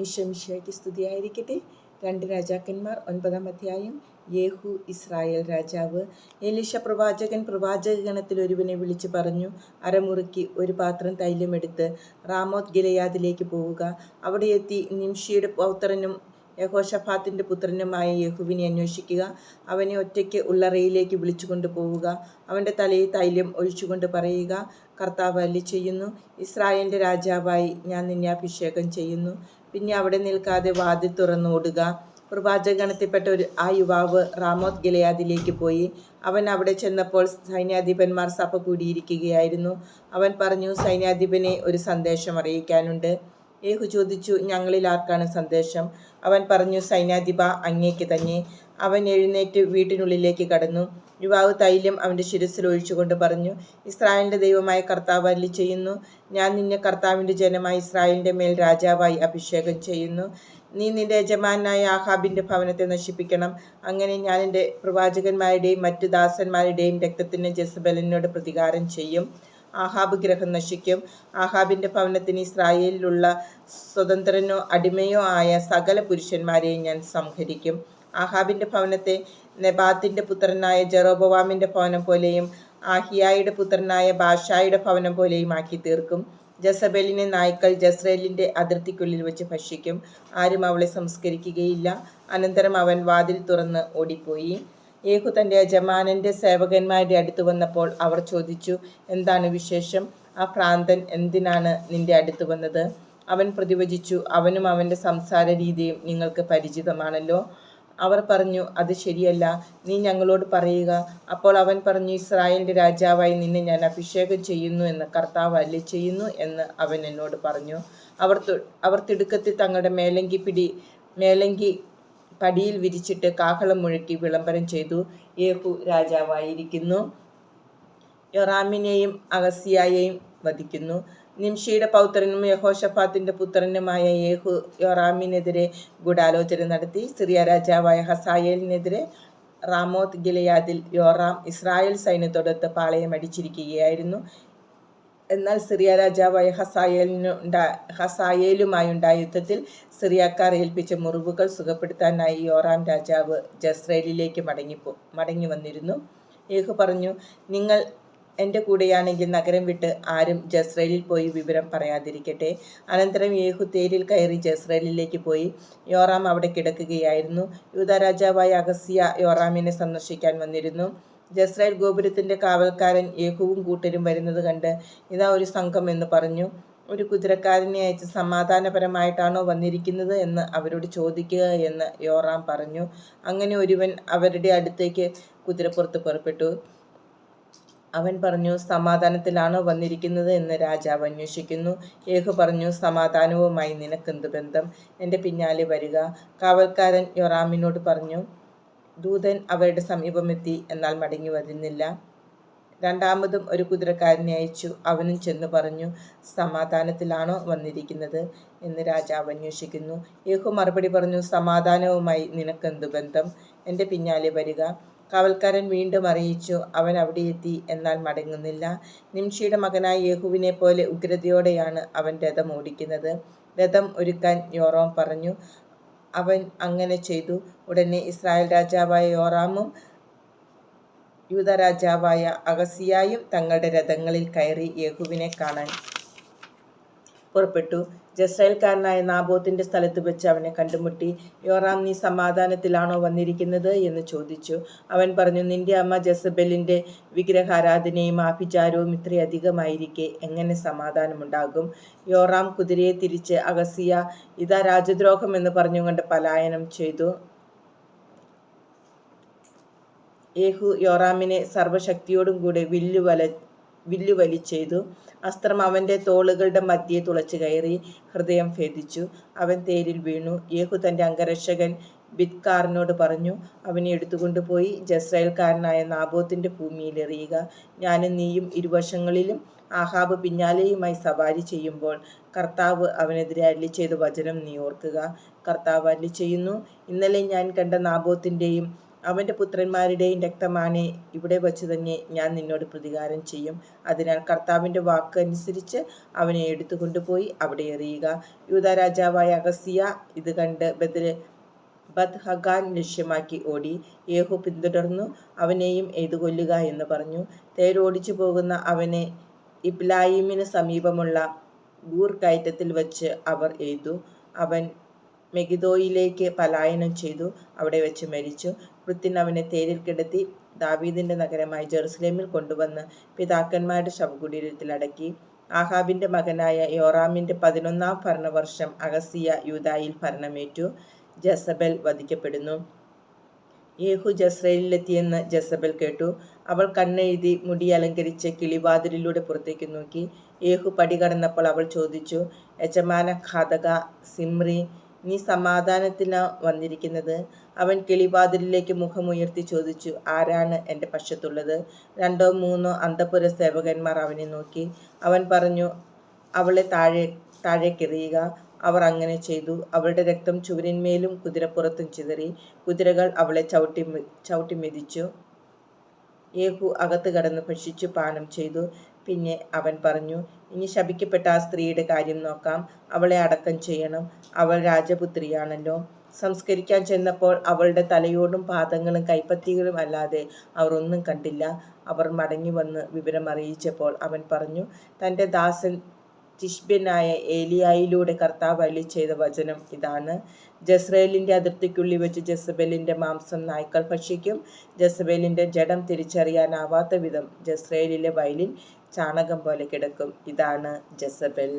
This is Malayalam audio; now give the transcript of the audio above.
ഈശോമിശിഹായ്ക്ക് സ്തുതിയായിരിക്കട്ടെ. രണ്ട് രാജാക്കന്മാർ ഒൻപതാം അധ്യായം. യേഹു ഇസ്രായേൽ രാജാവ്. എലിഷ പ്രവാചകൻ പ്രവാചക ഗണത്തിൽ ഒരുവനെ വിളിച്ചു പറഞ്ഞു അരമുറുക്കി ഒരു പാത്രം തൈലമെടുത്ത് റാമോത് ഗിലയാദിലേക്ക് പോവുക. അവിടെ എത്തി നിംഷിയുടെ പൗത്രനും യഹോഷഫാത്തിന്റെ പുത്രനുമായ യേഹുവിനെ അന്വേഷിക്കുക. അവനെ ഒറ്റയ്ക്ക് ഉള്ളറയിലേക്ക് വിളിച്ചുകൊണ്ട് പോവുക അവന്റെ തലയിൽ തൈലം ഒഴിച്ചുകൊണ്ട് പറയുക കർത്താവ് അല്ലി ചെയ്യുന്നു. ഇസ്രായേലിന്റെ രാജാവായി ഞാൻ നിന്നെ അഭിഷേകം ചെയ്യുന്നു. പിന്നെ അവിടെ നിൽക്കാതെ വാതിൽ തുറന്നോടുക പ്രവാചകഗണത്തിൽപ്പെട്ട ഒരു ആ യുവാവ് റാമോത്ത് ഗിലയാദിലേക്ക് പോയി. അവൻ അവിടെ ചെന്നപ്പോൾ സൈന്യാധിപന്മാർ സഭ കൂടിയിരിക്കുകയായിരുന്നു. അവൻ പറഞ്ഞു സൈന്യാധിപനെ ഒരു സന്ദേശം അറിയിക്കാനുണ്ട്. യേഹു ചോദിച്ചു ഞങ്ങളിൽ ആർക്കാണ് സന്ദേശം അവൻ പറഞ്ഞു സൈന്യാധിപ അങ്ങേക്ക് തന്നെ. അവൻ എഴുന്നേറ്റ് വീട്ടിനുള്ളിലേക്ക് കടന്നു. യുവാവ് തൈലം അവന്റെ ശിരസിൽ ഒഴിച്ചുകൊണ്ട് പറഞ്ഞു ഇസ്രായേലിന്റെ ദൈവമായ കർത്താവ് അല്ലി ചെയ്യുന്നു. ഞാൻ നിന്നെ കർത്താവിന്റെ ജനമായി ഇസ്രായേലിന്റെ മേൽ രാജാവായി അഭിഷേകം ചെയ്യുന്നു. നീ നിന്റെ യജമാനായ ആഹാബിന്റെ ഭവനത്തെ നശിപ്പിക്കണം. അങ്ങനെ ഞാൻ എന്റെ പ്രവാചകന്മാരുടെയും മറ്റു ദാസന്മാരുടെയും രക്തത്തിന് ജസബലിനോട് പ്രതികാരം ചെയ്യും. ആഹാബ് ഗ്രഹം നശിക്കും. ആഹാബിന്റെ ഭവനത്തിന് ഇസ്രായേലിലുള്ള സ്വതന്ത്രനോ അടിമയോ ആയ സകല പുരുഷന്മാരെയും ഞാൻ സംഹരിക്കും. ആഹാബിന്റെ ഭവനത്തെ നെബാത്തിന്റെ പുത്രനായ ജെറോബവാമിന്റെ ഭവനം പോലെയും ആഹിയായുടെ പുത്രനായ ബാഷായുടെ ഭവനം പോലെയും ആക്കി തീർക്കും. ജസബേലിനെ നായ്ക്കൾ ജസ്രേലിന്റെ അതിർത്തിക്കുള്ളിൽ വെച്ച് ഭക്ഷിക്കും. ആരും അവളെ സംസ്കരിക്കുകയില്ല. അനന്തരം അവൻ വാതിൽ തുറന്ന് ഓടിപ്പോയി. യേഹു തന്റെ യജമാനന്റെ സേവകന്മാരുടെ അടുത്ത് വന്നപ്പോൾ അവർ ചോദിച്ചു എന്താണ് വിശേഷം? ആ ഭ്രാന്തൻ എന്തിനാണ് നിന്റെ അടുത്ത് വന്നത്? അവൻ പ്രതിവചിച്ചു അവനും അവന്റെ സംസാര രീതിയും നിങ്ങൾക്ക് പരിചിതമാണല്ലോ. അവർ പറഞ്ഞു അത് ശരിയല്ല നീ ഞങ്ങളോട് പറയുക. അപ്പോൾ അവൻ പറഞ്ഞു ഇസ്രായേലിന്റെ രാജാവായി നിന്നെ ഞാൻ അഭിഷേകം ചെയ്യുന്നു എന്ന് കർത്താവ് അല്ലെ ചെയ്യുന്നു എന്ന് അവൻ എന്നോട് പറഞ്ഞു. അവർ അവർ തിടുക്കത്തിൽ തങ്ങളുടെ മേലങ്കി പിടി മേലങ്കി പടിയിൽ വിരിച്ചിട്ട് കാഹളം മുഴക്കി വിളംബരം ചെയ്തു. യേഹു രാജാവായിരിക്കുന്നു. യൊറാമിനെയും അഗസിയായെയും വധിക്കുന്നു. നിംഷിയുടെ പൗത്രനും യഹോഷഫാത്തിന്റെ പുത്രനുമായ യേഹു യൊറാമിനെതിരെ ഗൂഢാലോചന നടത്തി. സിറിയ രാജാവായ ഹസായേലിനെതിരെ റാമോത്ത് ഗിലയാദിൽ യോറാം ഇസ്രായേൽ സൈന്യത്തോടൊത്ത് പാളയം അടിച്ചിരിക്കുകയായിരുന്നു. എന്നാൽ സിറിയ രാജാവായ ഹസായേലിനുണ്ടാ ഹസായേലുമായുണ്ടായ യുദ്ധത്തിൽ സിറിയക്കാർ ഏൽപ്പിച്ച മുറിവുകൾ സുഖപ്പെടുത്താനായി യോറാം രാജാവ് ജസ്രേലിലേക്ക് മടങ്ങിപ്പോ മടങ്ങി വന്നിരുന്നു. യേഹു പറഞ്ഞു നിങ്ങൾ എന്റെ കൂടെയാണെങ്കിൽ നഗരം വിട്ട് ആരും ജസ്രേലിൽ പോയി വിവരം പറയാതിരിക്കട്ടെ. അനന്തരം യേഹു തേരിൽ കയറി ജസ്രേലിലേക്ക് പോയി. യോറാം അവിടെ കിടക്കുകയായിരുന്നു. യൂത രാജാവായ അഗസ്യ യോറാമിനെ സന്ദർശിക്കാൻ വന്നിരുന്നു. ജസ്രേൽ ഗോപുരത്തിന്റെ കാവൽക്കാരൻ യേഹുവും കൂട്ടരും വരുന്നത് കണ്ട് ഇതാ ഒരു സംഘം എന്ന് പറഞ്ഞു. ഒരു കുതിരക്കാരനെ അയച്ച് സമാധാനപരമായിട്ടാണോ വന്നിരിക്കുന്നത് എന്ന് അവരോട് ചോദിക്കുക എന്ന് യോറാം പറഞ്ഞു. അങ്ങനെ ഒരുവൻ അവരുടെ അടുത്തേക്ക് കുതിരപ്പുറത്ത് പുറപ്പെട്ടു. അവൻ പറഞ്ഞു സമാധാനത്തിലാണോ വന്നിരിക്കുന്നത്? എന്ന് രാജാവ് അന്വേഷിക്കുന്നു. യേഹു പറഞ്ഞു സമാധാനവുമായി നിനക്കെന്ത് ബന്ധം? എന്റെ പിന്നാലെ വരിക. കാവൽക്കാരൻ യൊറാമിനോട് പറഞ്ഞു ദൂതൻ അവരുടെ സമീപമെത്തി. എന്നാൽ മടങ്ങി വരുന്നില്ല. രണ്ടാമതും ഒരു കുതിരക്കാരനെ അയച്ചു. അവനും ചെന്ന് പറഞ്ഞു സമാധാനത്തിലാണോ വന്നിരിക്കുന്നത്? എന്ന് രാജാവ് അന്വേഷിക്കുന്നു. യേഹു മറുപടി പറഞ്ഞു സമാധാനവുമായി നിനക്കെന്തു ബന്ധം? എന്റെ പിന്നാലെ വരിക. കാവൽക്കാരൻ വീണ്ടും അറിയിച്ചു അവൻ അവിടെ എത്തി എന്നാൽ മടങ്ങുന്നില്ല. നിംഷിയുടെ മകനായ യേഹുവിനെ പോലെ ഉഗ്രതയോടെയാണ് അവൻ രഥം ഓടിക്കുന്നത്. രഥം ഒരുക്കാൻ യോറോം പറഞ്ഞു അവൻ അങ്ങനെ ചെയ്തു. ഉടനെ ഇസ്രായേൽ രാജാവായ യോറാമും യൂത രാജാവായ അഗസിയായും തങ്ങളുടെ രഥങ്ങളിൽ കയറി യേഹുവിനെ കാണാൻ പുറപ്പെട്ടു. ജസ്രയേൽക്കാരനായ നാബോത്തിന്റെ സ്ഥലത്ത് വെച്ച് അവനെ കണ്ടുമുട്ടി. യോറാം നീ സമാധാനത്തിലാണോ വന്നിരിക്കുന്നത്? എന്ന് ചോദിച്ചു. അവൻ പറഞ്ഞു നിന്റെ അമ്മ ജസബലിന്റെ വിഗ്രഹാരാധനയും ആഭിചാരവും ഇത്രയധികമായിരിക്കെ എങ്ങനെ സമാധാനമുണ്ടാകും? യോറാം കുതിരയെ തിരിച്ച് അഗസിയ ഇതാ രാജദ്രോഹം എന്ന് പറഞ്ഞുകൊണ്ട് പലായനം ചെയ്തു. യേഹു യോറാമിനെ സർവശക്തിയോടും കൂടെ വില്ലുവല വില്ലുവലി ചെയ്തു അസ്ത്രം അവന്റെ തോളുകളുടെ മധ്യേ തുളച്ചു കയറി ഹൃദയം ഭേദിച്ചു. അവൻ തേരിൽ വീണു. യേഹു തന്റെ അംഗരക്ഷകൻ ബിത്കാറിനോട് പറഞ്ഞു അവനെ എടുത്തുകൊണ്ടുപോയി ജസ്രയേൽക്കാരനായ നാബോത്തിന്റെ ഭൂമിയിൽ എറിയുക. ഞാനും നീയും ഇരുവശങ്ങളിലും ആഹാബ് പിന്നാലെയുമായി സവാരി ചെയ്യുമ്പോൾ കർത്താവ് അവനെതിരെ അല്ലി ചെയ്ത വചനം നീ ഓർക്കുക. കർത്താവ് അല്ലി ചെയ്യുന്നു ഇന്നലെ ഞാൻ കണ്ട നാബോത്തിന്റെയും അവന്റെ പുത്രന്മാരുടെയും രക്തമാണ് ഇവിടെ വച്ച് തന്നെ ഞാൻ നിന്നോട് പ്രതികാരം ചെയ്യും. അതിനാൽ കർത്താവിന്റെ വാക്ക് അനുസരിച്ച് അവനെ എടുത്തുകൊണ്ടുപോയി അവിടെ എറിയുക. യൂത രാജാവായ അഗസിയ ഇത് കണ്ട് ബദർ ബദ് ഹഗാൻ ലക്ഷ്യമാക്കി ഓടി. യേഹു പിന്തുടർന്നു അവനെയും എയ്തു കൊല്ലുക എന്ന് പറഞ്ഞു. തേരോടിച്ചു പോകുന്ന അവനെ ഇബ്ലായിമിന് സമീപമുള്ള ഗൂർ കയറ്റത്തിൽ വച്ച് അവർ എയ്തു അവൻ മെഗിദോയിലേക്ക് പലായനം ചെയ്തു. അവിടെ വെച്ച് മരിച്ചു. വൃത്തിൻ അവനെ തേരിൽ കിടത്തി ദാവീദിന്റെ നഗരമായ ജെറുസലേമിൽ കൊണ്ടുവന്ന് പിതാക്കന്മാരുടെ ശവകുടീരത്തിൽ അടക്കി. ആഹാബിന്റെ മകനായ യോറാമിന്റെ പതിനൊന്നാം ഭരണവർഷം അഗസിയ യൂതായിൽ ഭരണമേറ്റു. ജസബൽ വധിക്കപ്പെടുന്നു. യേഹു ജസ്രയേലിലെത്തിയെന്ന് ജസബൽ കേട്ടു. അവൾ കണ്ണെഴുതി മുടി അലങ്കരിച്ച് കിളിവാതിലിലൂടെ പുറത്തേക്ക് നോക്കി. യേഹു പടി കടന്നപ്പോൾ അവൾ ചോദിച്ചു യജമാന ഘാതക സിമ്രി നീ സമാധാനത്തിനാ വന്നിരിക്കുന്നത്? അവൻ കിളിവാതിലിലേക്ക് മുഖമുയർത്തി ചോദിച്ചു ആരാണ് എന്റെ പക്ഷത്തുള്ളത്? രണ്ടോ മൂന്നോ അന്തപുര സേവകന്മാർ അവനെ നോക്കി. അവൻ പറഞ്ഞു അവളെ താഴെ താഴേക്കെറിയുക അവർ അങ്ങനെ ചെയ്തു. അവളുടെ രക്തം ചുവരിന്മേലും കുതിരപ്പുറത്തും ചിതറി. കുതിരകൾ അവളെ ചവിട്ടി ചവിട്ടി മെതിച്ചു. യേഹു അകത്ത് കടന്ന് ഭക്ഷിച്ചു പാനം ചെയ്തു. പിന്നെ അവൻ പറഞ്ഞു ഇനി ശപിക്കപ്പെട്ട ആ സ്ത്രീയുടെ കാര്യം നോക്കാം. അവളെ അടക്കം ചെയ്യണം. അവൾ രാജപുത്രിയാണല്ലോ. സംസ്കരിക്കാൻ ചെന്നപ്പോൾ അവളുടെ തലയോടും പാദങ്ങളും കൈപ്പത്തികളും അല്ലാതെ അവർ ഒന്നും കണ്ടില്ല. അവർ മടങ്ങി വന്ന് വിവരം അറിയിച്ചപ്പോൾ അവൻ പറഞ്ഞു തന്റെ ദാസൻ തിഷ്ബ്യനായ ഏലിയായിലൂടെ കർത്താവ് അലി ചെയ്ത വചനം ഇതാണ്. ജസ്രേലിന്റെ അതിർത്തിക്കുള്ളിൽ വെച്ച് ജസബേലിന്റെ മാംസം നായ്ക്കൾ ഭക്ഷിക്കും. ജസബേലിന്റെ ജഡം തിരിച്ചറിയാനാവാത്ത വിധം ജസ്രേലിലെ വയലിൽ ചാണകം പോലെ കിടക്കും. ഇതാണ് ജസബൽ.